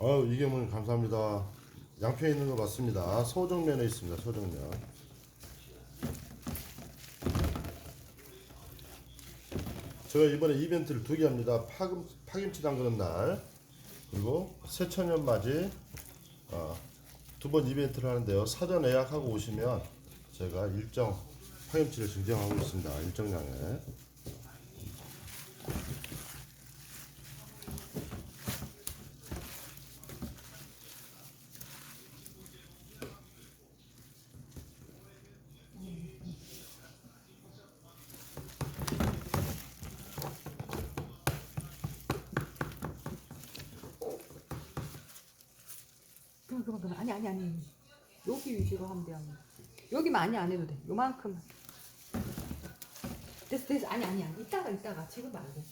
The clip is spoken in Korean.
아유 이게문 감사합니다. 양평에 있는 거 맞습니다. 소정면에 있습니다. 소정면. 제가 이번에 이벤트를 두 개 합니다. 파김, 파김치 담그는 날 그리고 새천년 맞이 어, 두번 이벤트를 하는데요. 사전 예약하고 오시면 제가 일정 파김치를 증정하고 있습니다. 일정량에. 그만 그만 그만 아니 아니 아니. 여기 위주로 하면 돼요. 여기 많이 안 해도 돼. 요만큼. 됐어 됐어. 아니 아니 아니. 이따가 이따가. 지금 말고